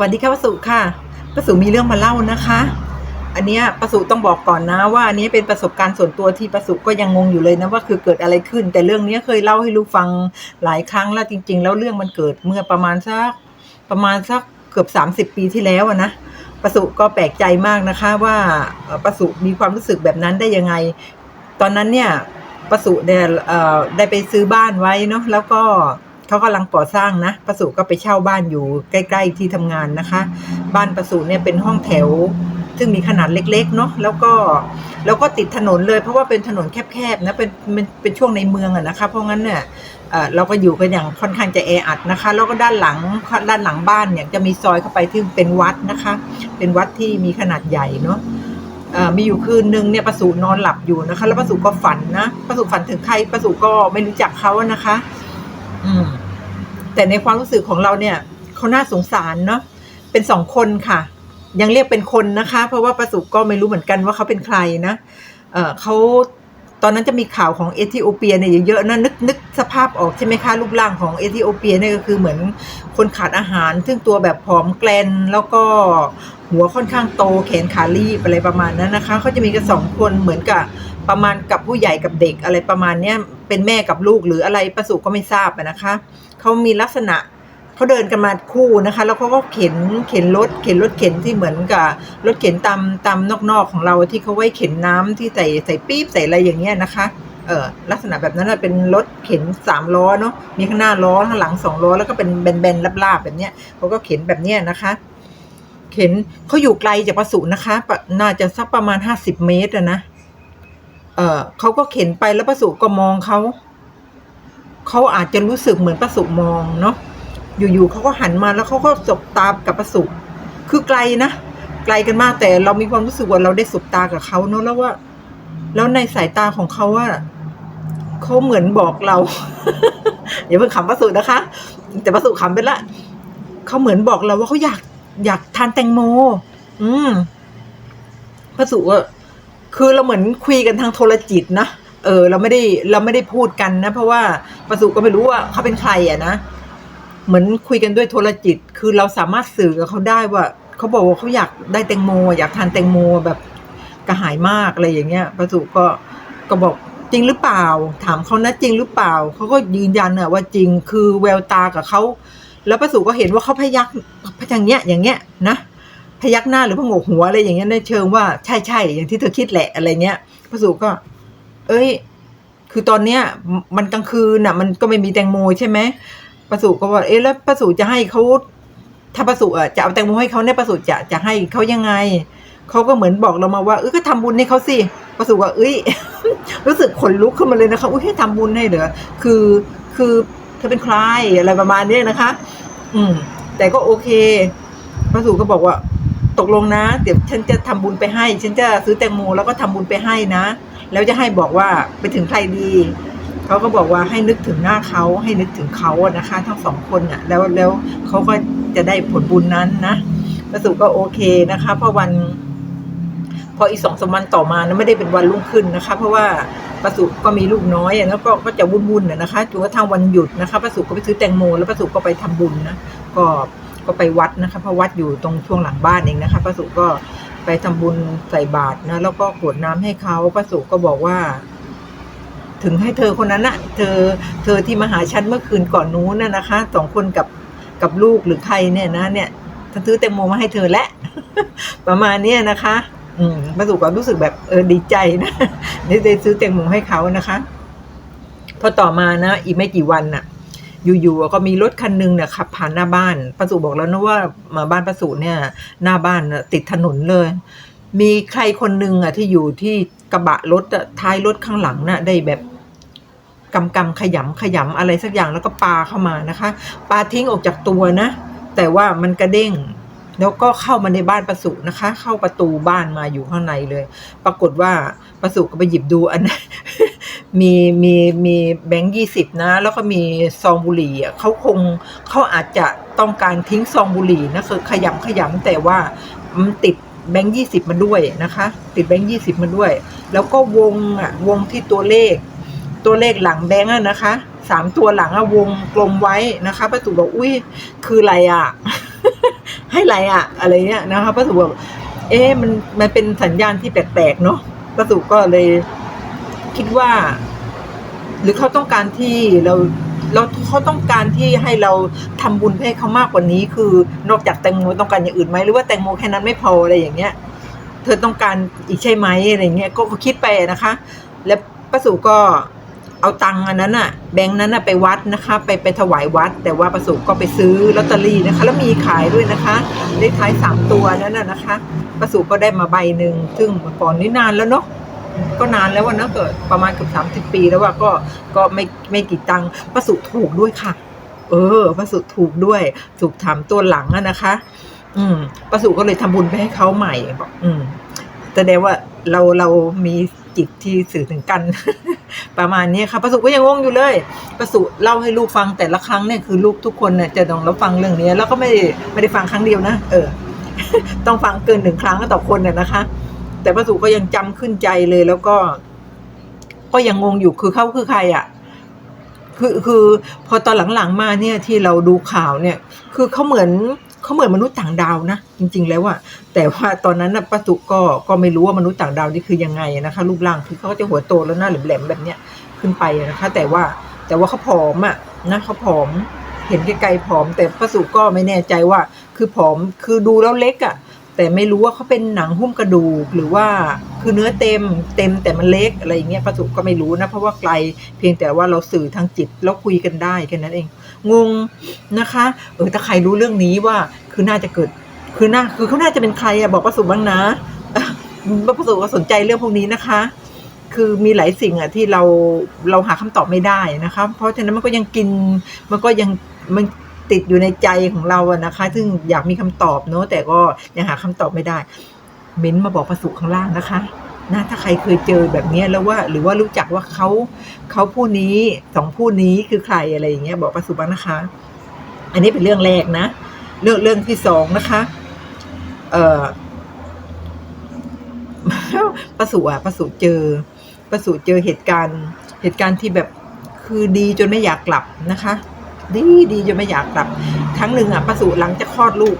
วัสดีค่ะประสุค่ะประสุมีเรื่องมาเล่านะคะ อันเนี้ยประสุต้องบอกก่อนนะ ว่าอันนี้เป็นประสบการณ์ส่วนตัวที่ประสุก็ยังงงอยู่เลยนะว่าคือเกิดอะไรขึ้น แต่เรื่องนี้เคยเล่าให้ลูกฟังหลายครั้งแล้วจริง ๆ แล้วเรื่องมันเกิดเมื่อประมาณสักประมาณสักเกือบสามสิบปีที่แล้วนะประสุก็แปลกใจมากนะคะว่าประสุมีความรู้สึกแบบนั้นได้ยังไง ตอนนั้นเนี่ยประสุเนี่ยเอ่อได้ไปซื้อบ้านไว้เนาะแล้วก็ เขากำลังก่อสร้างนะประสุก็ไปเช่าบ้านอยู่ใกล้ ๆ ที่ทำงานนะคะ บ้านประสูเนี่ยเป็นห้องแถว ซึ่งมีขนาดเล็กๆเนาะแล้วก็แล้วก็ติดถนนเลยเพราะว่าเป็นถนนแคบๆนะเป็นเป็นเป็นช่วงในเมืองอะนะคะ เพราะงั้นเนี่ยเราก็อยู่กันอย่างค่อนข้างจะแออัดนะคะ แล้วก็ด้านหลังด้านหลังบ้านเนี่ยจะมีซอยเข้าไปที่เป็นวัดนะคะ เป็นวัดที่มีขนาดใหญ่เนาะมีอยู่คืนนึงเนี่ยประสูนอนหลับอยู่นะคะ แล้วประสูก็ฝันนะประสูฝันถึงใครประสูก็ไม่รู้จักเขานะคะ อืม แต่ในความรู้สึกของเราเนี่ยเขาน่าสงสารเนาะเป็นสองคนค่ะ ยังเรียกเป็นคนนะคะ เพราะว่าประสุก็ไม่รู้เหมือนกันว่าเขาเป็นใครนะเเขาตอนนั้นจะมีข่าวของเอธิโอเปียเนี่ยเยอะๆนะนึกนึกสภาพออกใช่ไหมคะรูปร่างของเอธิโอเปียเนี่ยก็คือเหมือนคนขาดอาหาร ซึ่งตัวแบบผอมแกลนแล้วก็หัวค่อนข้างโตแขนขาลีบอะไรประมาณนั้นนะคะเขาจะมีกันสองคนเหมือนกับ ประมาณกับผู้ใหญ่กับเด็กอะไรประมาณเนี้ยเป็นแม่กับลูกหรืออะไรประสุก็ไม่ทราบนะคะเขามีลักษณะเขาเดินกันมาคู่นะคะ แล้วเขาก็เข็นเข็นรถเข็นรถเข็นที่เหมือนกับรถเข็นตามตามนอกๆของเราที่เขาไว้เข็นน้ำที่ใส่ใส่ปี๊บใส่อะไรอย่างเงี้ยนะคะเออลักษณะแบบนั้นเป็นรถเข็นสามล้อเนาะมีข้างหน้าล้อข้างหลังสองล้อแล้วก็เป็นแบนๆลาบๆแบบเนี้ยเขาก็เข็นแบบเนี้ยนะคะเข็นเขาอยู่ไกลจากประสูนะคะปะน่าจะสักประมาณห้าสิบเมตรนะ เออเขาก็เข็นไปแล้วประสูก็มองเขาเขาอาจจะรู้สึกเหมือนประสุมองเนาะอยู่ๆเขาก็หันมาแล้วเขาก็สบตากับประสุคือไกลนะไกลกันมากแต่เรามีความรู้สึกว่าเราได้สบตากับเขาเนาะแล้วว่า แล้วในสายตาของเขาว่าเขาเหมือนบอกเราอย่าเพิ่งขำประสุนะคะ แต่ประสุขำไปละเขาเหมือนบอกเราว่าเขาอยากอยากทานแตงโม อืมประสุว่า คือเราเหมือนคุยกันทางโทรจิตนะเออ เราไม่ได้เราไม่ได้พูดกันนะ เพราะว่าประสุก็ไม่รู้ว่าเขาเป็นใครอะนะเหมือนคุยกันด้วยโทรจิต คือเราสามารถสื่อกับเขาได้ว่าเขาบอกว่าเขาอยากได้แตงโม อยากทานแตงโมแบบกระหายมากอะไรอย่างเงี้ยประสุก็ก็บอกจริงหรือเปล่า ถามเขานะจริงหรือเปล่าเขาก็ยืนยันอะว่าจริงคือแววตากับเขาแล้วประสุก็เห็นว่าเขาพยักพอย่างเงี้ยอย่างเงี้ยนะ พยักหน้าหรือพงกหัวอะไรอย่างเงี้ยในเชิงว่าใช่ใช่อย่างที่เธอคิดแหละอะไรเงี้ยประสุก็ เอ้ย คือตอนเนี้ย มันกลางคืนน่ะ มันก็ไม่มีแตงโมใช่ไหมประสูก็ว่าเอ๊ะแล้วประสูจะให้เขาถ้าประสูอะจะเอาแตงโมให้เขาเนี่ยประสูจะจะให้เขายังไงเขาก็เหมือนบอกเรามาว่าเออก็ทำบุญให้เขาสิประสูว่าเอ้ยรู้สึกขนลุกขึ้นมาเลยนะคะอุ้ยให้ทำบุญให้เหรอคือคือเธอเป็นใครอะไรประมาณเนี้ยนะคะ อืม แต่ก็โอเคประสูก็บอกว่า ตกลงนะ เดี๋ยวฉันจะทำบุญไปให้ ฉันจะซื้อแตงโมแล้วก็ทำบุญไปให้นะ แล้วจะให้บอกว่าไปถึงใครดีเขาก็บอกว่าให้นึกถึงหน้าเขาให้นึกถึงเขาอะนะคะ ทั้งสองคนอะแล้วแล้วเขาก็จะได้ผลบุญนั้นนะประสุก็โอเคนะคะเพราะวัน พออีกสองสามวันต่อมานะไม่ได้เป็นวันรุ่งขึ้นนะคะ เพราะว่าประสุก็มีลูกน้อยแล้วก็ก็จะวุ่นๆอะนะคะจนกระทั่งวันหยุดนะคะประสุก็ไปซื้อแตงโม แล้วประสุก็ไปทำบุญนะก็ ก็ไปวัดนะคะเพราะวัดอยู่ตรงช่วงหลังบ้านเองนะคะประสุก็ไปทำบุญใส่บาตรนะแล้วก็กรวดน้ำให้เขาประสุก็บอกว่า ถึงให้เธอคนนั้นนะเธอเธอที่มาหาฉันเมื่อคืนก่อนนู้นน่ะนะคะสองคนกับกับลูกหรือใครเนี่ยนะ เนี่ยฉันซื้อแตงโมมาให้เธอและ ประมาณเนี้ยนะคะ อืมประสบความรู้สึกแบบเออดีใจนะได้ได้ซื้อแตงโมให้เขานะคะพอต่อมานะ อีกไม่กี่วันน่ะ อยู่ๆก็มีรถคันหนึงเนี่ยขับผ่านหน้าบ้านประสูบอกแล้วนะว่ามาบ้านประสูเนี่ย หน้าบ้านติดถนนเลย มีใครคนหนึ่งอะที่อยู่ที่กระบะรถท้ายรถข้างหลังน่ะได้แบบกำกำขยำขยำอะไรสักอย่างแล้วก็ปาเข้ามานะคะปาทิ้งออกจากตัวนะ แต่ว่ามันกระเด้งแล้วก็เข้ามาในบ้านประสุนะคะ เข้าประตูบ้านมาอยู่ข้างในเลย ปรากฏว่าประสุก็ไปหยิบดูอัน มีมีมีแบงค์ยี่สิบนะ แล้วก็มีซองบุหรี่เขาคงเขาอาจจะต้องการทิ้งซองบุหรี่นะคือขยำขยำแต่ว่ามันติดแบงค์ยี่สิบมาด้วยนะคะ ติดแบงค์ยี่สิบมาด้วย แล้วก็วงอะวงที่ตัวเลข ตัวเลขหลังแบงค์อะนะคะสามตัวหลังอะวงกลมไว้นะคะประตูบอกอุ้ยคืออะไรอะให้ไรอะอะไรเงี้ยนะคะป้าสุบอกเอ๊ะมันมันเป็นสัญญาณที่แปลกๆเนาะป้าสุก็เลย คิดว่า หรือเขาต้องการที่เราเราเขาต้องการที่ให้เราทำบุญให้เขามากกว่านี้ คือนอกจากแตงโมต้องการอย่างอื่นไหมหรือว่าแตงโมแค่นั้นไม่พออะไรอย่างเงี้ย เธอต้องการอีกใช่ไหมอะไรเงี้ยก็คิดไปนะคะ แล้วป้าสุก็เอาตังค์อันนั้นอะแบงค์นั้นอะไปวัดนะคะ ไปไปถวายวัด แต่ว่าป้าสุก็ไปซื้อลอตเตอรี่นะคะ แล้วมีขายด้วยนะคะเลขท้ายสามตัวนั้นน่ะนะคะป้าสุก็ได้มาใบหนึ่งซึ่งผ่อก่อนนี่นานแล้วเนาะ ก็นานแล้ววันนะเกิดประมาณเกือบสามสิบปีแล้วว่าก็ก็ไม่ไม่กี่ตังค์ป้าสุถูกด้วยค่ะ เออป้าสุถูกด้วยถูกถามตัวหลังอะนะคะ อืมป้าสุก็เลยทำบุญไปให้เขาใหม่บอกอืมแสดงว่าเราเรามีจิตที่สื่อถึงกัน ประมาณนี้ค่ะประสุก็ยังงงอยู่เลยประสุเล่าให้ลูกฟังแต่ละครั้งเนี่ยคือลูกทุกคนเนี่ยจะต้องรับฟังเรื่องนี้ แล้วก็ไม่ได้ไม่ได้ฟังครั้งเดียวนะเออ ต้องฟังเกินหนึ่งครั้งต่อคนเนี่ยนะคะ แต่ประสุก็ยังจำขึ้นใจเลยแล้วก็ ก็ยังงงอยู่คือเขาคือใครอะ คือคือพอตอนหลังๆมาเนี่ยที่เราดูข่าวเนี่ย คือเขาเหมือนเขาเหมือนมนุษย์ต่างดาวนะจริง ๆ แล้วอะแต่ว่าตอนนั้นนะป้าตุก็ก็ไม่รู้ว่ามนุษย์ต่างดาวนี่คือยังไงนะคะรูปร่างคือเขาก็จะหัวโตแล้วหน้าแหลมๆแบบเนี้ยขึ้นไปนะคะ แต่ว่าแต่ว่าเขาผอมอะนะเขาผอมเห็นไกลๆผอม แต่ป้าสุก็ไม่แน่ใจว่า คือผอมคือดูแล้วเล็กอะ แต่ไม่รู้ว่าเขาเป็นหนังหุ้มกระดูกหรือว่าคือเนื้อเต็มเต็มแต่มันเล็กอะไรอย่างเงี้ยป้าสุก็ไม่รู้นะเพราะว่าไกลเพียงแต่ว่าเราสื่อทางจิตแล้วคุยกันได้แค่นั้นเอง งงนะคะเออถ้าใครรู้เรื่องนี้ว่าคือน่าจะเกิด คือน่าคือเขาน่าจะเป็นใครอะบอกประสุบ้างนะเอ่อประสุก็สนใจเรื่องพวกนี้นะคะ คือมีหลายสิ่งอะที่เราเราหาคำตอบไม่ได้นะคะ เพราะฉะนั้นมันก็ยังกินมันก็ยังมัน ติดอยู่ในใจของเราอะนะคะ ซึ่งอยากมีคำตอบเนอะแต่ก็ยังหาคำตอบไม่ได้ เม้นมาบอกประสุข้างล่างนะคะนะถ้าใครเคยเจอแบบนี้แล้วว่าหรือว่ารู้จักว่าเขาเขาผู้นี้สองผู้นี้คือใครอะไรอย่างเงี้ยบอกประสุบ้างนะคะ อันนี้เป็นเรื่องแรกนะ เรื่องเรื่องที่สองนะคะ เอ่อประสูอะประสูเจอประสูเจอเหตุการณ์ เหตุการณ์ที่แบบคือดีจนไม่อยากกลับนะคะ ดีดีจนไม่อยากกลับ ครั้งหนึ่งอะประสูหลังจากคลอดลูก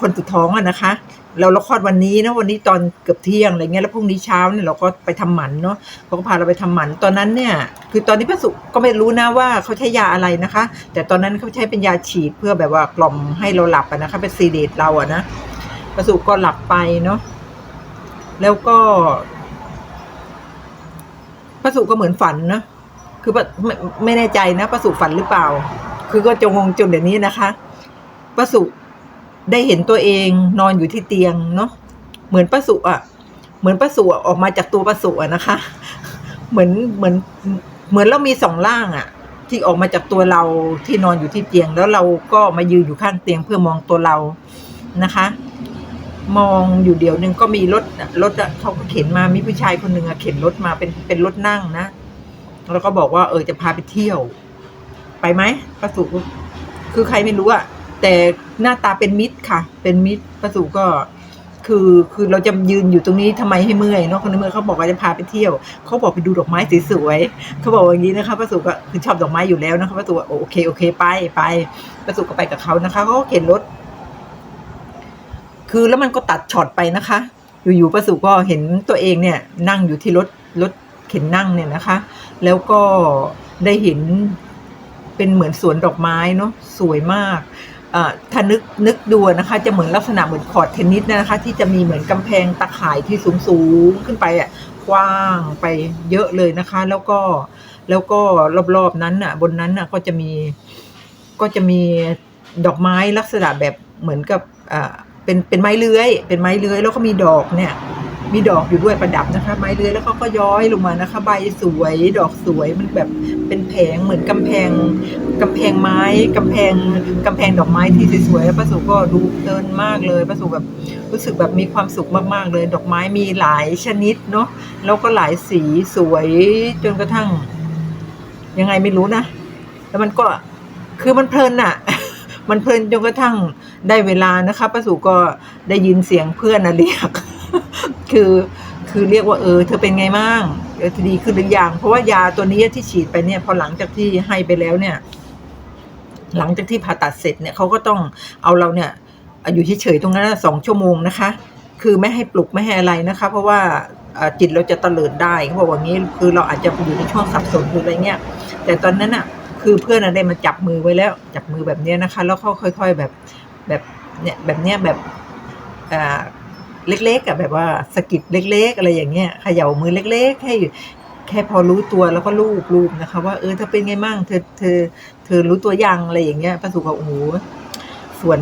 คนสุดท้องอะนะคะ เราเราคลอดวันนี้นะวันนี้ตอนเกือบเที่ยงอะไรเงี้ยแล้วพรุ่งนี้เช้าเนี่ยเราก็ไปทำหมันเนาะเขาก็พาเราไปทำหมันตอนนั้นเนี่ย คือตอนนี้พระสุก็ไม่รู้นะว่าเขาใช้ยาอะไรนะคะ แต่ตอนนั้นเขาใช้เป็นยาฉีดเพื่อแบบว่ากล่อมให้เราหลับอะนะคะ เป็นซีเดตเราอะนะพระสุก็หลับไปเนาะแล้วก็พระสุก็เหมือนฝันนะ คือไม่ไม่แน่ใจนะพระสุฝันหรือเปล่า คือก็จงงงจนเดี๋ยวนี้นะคะพระสุได้เห็นตัวเองนอนอยู่ที่เตียงเนาะเหมือนป้าสุอะ เหมือนป้าสุอะออกมาจากตัวป้าสุอะนะคะ เหมือนเหมือนเหมือนเรามีสองร่างอะที่ออกมาจากตัวเราที่นอนอยู่ที่เตียง แล้วเราก็มายืนอยู่ข้างเตียงเพื่อมองตัวเรานะคะ มองอยู่เดี๋ยวนึงก็มีรถรถอะเขาก็เข็นมามีผู้ชายคนหนึ่งอะเข็นรถมาเป็นเป็นรถนั่งนะ แล้วก็บอกว่าเออจะพาไปเที่ยว ไปไหมป้าสุคือใครไม่รู้อะแต่หน้าตาเป็นมิตรค่ะ เป็นมิตรป้าสุก็คือคือเราจะยืนอยู่ตรงนี้ทำไมให้เมื่อยเนาะคนเมื่อเขาบอกว่าจะพาไปเที่ยว เขาบอกไปดูดอกไม้สวยๆเขาบอกอย่างนี้นะคะป้าสุก็คือชอบดอกไม้อยู่แล้วนะคะป้าสุก็โอเคโอเคไปไปป้าสุก็ไปกับเขานะคะเขาก็เข็นรถ คือแล้วมันก็ตัดช็อตไปนะคะ อยู่ๆป้าสุก็เห็นตัวเองเนี่ย นั่งอยู่ที่รถรถ เข็นนั่งเนี่ยนะคะ แล้วก็ได้เห็นเป็นเหมือนสวนดอกไม้เนาะสวยมากถ้านึกนึกดูนะคะ จะเหมือนลักษณะเหมือนคอร์ดเทนนิสนะคะ ที่จะมีเหมือนกำแพงตะข่ายที่สูงสูงขึ้นไปอะกว้างไปเยอะเลยนะคะ แล้วก็แล้วก็รอบๆนั้นอะ บนนั้นอะก็จะมีก็จะมีดอกไม้ลักษณะแบบเหมือนกับอ่าเป็นเป็นไม้เลื้อย เป็นไม้เลื้อย แล้วก็มีดอกเนี่ย มีดอกอยู่ด้วยประดับนะคะ ไม้เลื้อยแล้วเขาก็ย้อยลงมานะคะ ใบสวยดอกสวยมันแบบเป็นแผงเหมือนกำแพงกำแพงไม้กำแพงกำแพงดอกไม้ที่สวยๆป้าสุก็ดูเพลินมากเลยป้าสุแบบรู้สึกแบบมีความสุขมากๆเลย ดอกไม้มีหลายชนิดเนาะแล้วก็หลายสีสวยจนกระทั่ง ยังไงไม่รู้นะแล้วมันก็คือมันเพลินอะมันเพลินจนกระทั่งได้เวลานะคะป้าสุก็ได้ยินเสียงเพื่อนนะเรียก คือคือเรียกว่าเออเธอเป็นไงบ้างเออดีขึ้นหรือยังเพราะว่ายาตัวนี้ที่ฉีดไปเนี่ย พอหลังจากที่ให้ไปแล้วเนี่ย หลังจากที่ผ่าตัดเสร็จเนี่ยเขาก็ต้องเอาเราเนี่ยอยู่เฉยๆตรงนั้นสองชั่วโมงนะคะ คือไม่ให้ปลุกไม่ให้อะไรนะคะ เพราะว่าจิตเราจะเตลิดได้เขาบอกว่างี้คือเราอาจจะอยู่ในช่วงสับสนหรืออะไรเงี้ยแต่ตอนนั้นอะ คือเพื่อนได้มาจับมือไว้แล้ว จับมือแบบเนี้ยนะคะ แล้วเขาค่อย ๆแบบแบบเนี่ยแบบเนี้ยแบบอ่า เล็กๆแบบว่าสกิดเล็ก ๆ อะไรอย่างเงี้ยเขย่ามือเล็ก ๆ ให้แค่พอรู้ตัวแล้วก็ลูบลูบนะคะ ว่าเออถ้าเป็นไงมั่งเธอเธอเธอรู้ตัวยังอะไรอย่างเงี้ยประสุก็โอ้โหสวน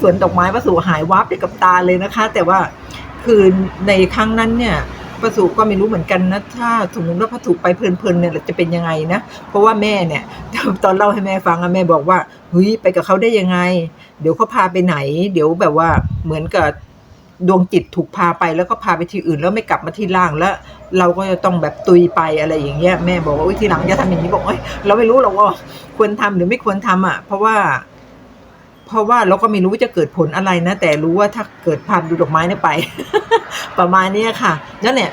สวนดอกไม้ประสุหายวับไปกับตาเลยนะคะ แต่ว่าคือในครั้งนั้นเนี่ยประสุก็ไม่รู้เหมือนกันนะถ้าสมมติว่าประสุไปเพลินๆเนี่ยจะเป็นยังไงนะเพราะว่าแม่เนี่ย ตอนเล่าให้แม่ฟังอะแม่บอกว่าเฮ้ยไปกับเขาได้ยังไง เดี๋ยวเขาพาไปไหน เดี๋ยวแบบว่าเหมือนกับ ดวงจิตถูกพาไปแล้วก็พาไปที่อื่นแล้วไม่กลับมาที่ร่างแล้ว เราก็จะต้องแบบตุยไปอะไรอย่างเงี้ยแม่บอกว่าที่หลังจะทำอย่างนี้บอกเอ้ยเราไม่รู้หรอกว่าควรทำหรือไม่ควรทำอะ เพราะว่า เพราะว่าเราก็ไม่รู้ว่าจะเกิดผลอะไรนะ แต่รู้ว่าถ้าเกิดพาดูดอกไม้เนี่ยไป ประมาณเนี้ยค่ะนั่นเนี่ย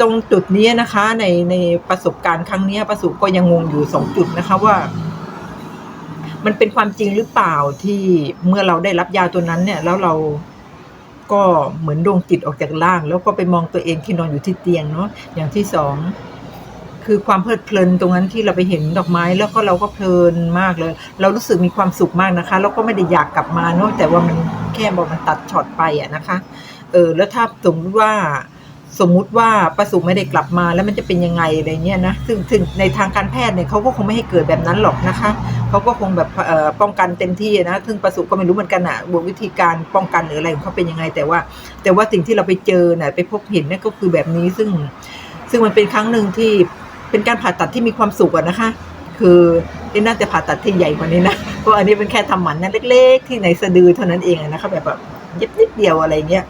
ตรงจุดนี้นะคะในในประสบการณ์ครั้งนี้ประสุก็ยังงงอยู่สองจุดนะคะว่า มันเป็นความจริงหรือเปล่าที่เมื่อเราได้รับยาตัวนั้นเนี่ย แล้วเรา ก็เหมือนดวงจิตออกจากร่าง แล้วก็ไปมองตัวเองที่นอนอยู่ที่เตียงเนาะอย่างที่สองคือความเพลิดเพลินตรงนั้นที่เราไปเห็นดอกไม้แล้วก็เราก็เพลินมากเลย เรารู้สึกมีความสุขมากนะคะ แล้วก็ไม่ได้อยากกลับมาเนาะแต่ว่ามันแค่บอกมันตัดช็อตไปอะนะคะเออแล้วถ้าสมมติว่าสมมุติว่าประสุไม่ได้กลับมาแล้วมันจะเป็นยังไงอะไรเงี้ยนะซึ่งถึงในทางการแพทย์เนี่ยเขาก็คงไม่ให้เกิดแบบนั้นหรอกนะคะ เขาก็คงแบบป้องกันเต็มที่นะซึ่งประสุก็ไม่รู้เหมือนกันอะบววิธีการป้องกันหรืออะไรของเขาเป็นยังไง แต่ว่า แต่ว่าสิ่งที่เราไปเจอน่ะไปพบเห็นนี่ยก็คือแบบนี้ซึ่ง ซึ่งมันเป็นครั้งหนึ่งที่เป็นการผ่าตัดที่มีความสุขอะนะคะ คือนี่น่าจะผ่าตัดที่ใหญ่กว่านี้นะเพราะอันนี้เป็นแค่ทำหมันนั่นเล็ก ๆ ที่ในสะดือเท่านั้นเองนะคะแบบแบบเย็บนิดเดียวอะไรเงี้ย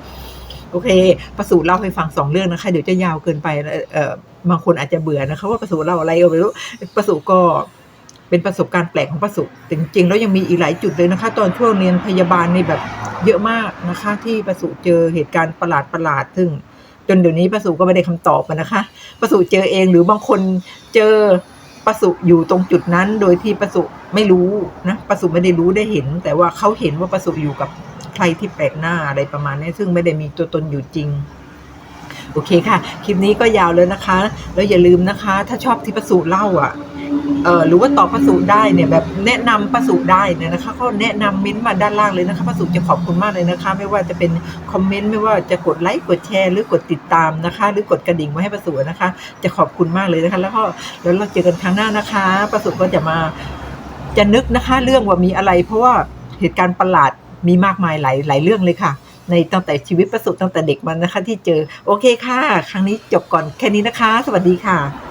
โอเค ประสูตรเล่าให้ฟังสองเรื่องนะคะ เดี๋ยวจะยาวเกินไปเอ่อบางคนอาจจะเบื่อนะคะว่าประสูตรเล่าอะไรก็ไม่รู้ประสูตรก็ เป็นประสบการณ์แปลกของประสูจริงๆ แล้วยังมีอีกหลายจุดเลยนะคะ ตอนช่วงเรียนพยาบาลในแบบเยอะมากนะคะ ที่ประสูเจอเหตุการณ์ประหลาดประหลาดๆซึ่ง จนเดี๋ยวนี้ประสูก็ไม่ได้คำตอบนะคะ ประสูเจอเองหรือบางคนเจอประสูอยู่ตรงจุดนั้น โดยที่ประสูไม่รู้นะประสูไม่ได้รู้ได้เห็น แต่ว่าเขาเห็นว่าประสูอยู่กับใครที่แปลกหน้าอะไรประมาณนี้ซึ่งไม่ได้มีตัวตนอยู่จริงโอเคค่ะ คลิปนี้ก็ยาวเลยนะคะ แล้วอย่าลืมนะคะ ถ้าชอบที่ประสูเล่าอะ หรือว่าตอบประสูได้เนี่ยแบบแนะนำประสูได้เนี่ยนะคะก็แนะนำเม้นต์มาด้านล่างเลยนะคะประสูจะขอบคุณมากเลยนะคะ ไม่ว่าจะเป็นคอมเมนต์ไม่ว่าจะกดไลค์กดแชร์หรือกดติดตามนะคะ หรือกดกระดิ่งไว้ให้ประสูนะคะ จะขอบคุณมากเลยนะคะ แล้วก็แล้วเราเจอกันครั้งหน้านะคะประสูก็จะมาจะนึกนะคะ เรื่องว่ามีอะไร เพราะว่าเหตุการณ์ประหลาดมีมากมายหลายหลายเรื่องเลยค่ะ ในตั้งแต่ชีวิตประสูตั้งแต่เด็กมันนะคะ ที่เจอโอเคค่ะ ครั้งนี้จบก่อนแค่นี้นะคะ สวัสดีค่ะ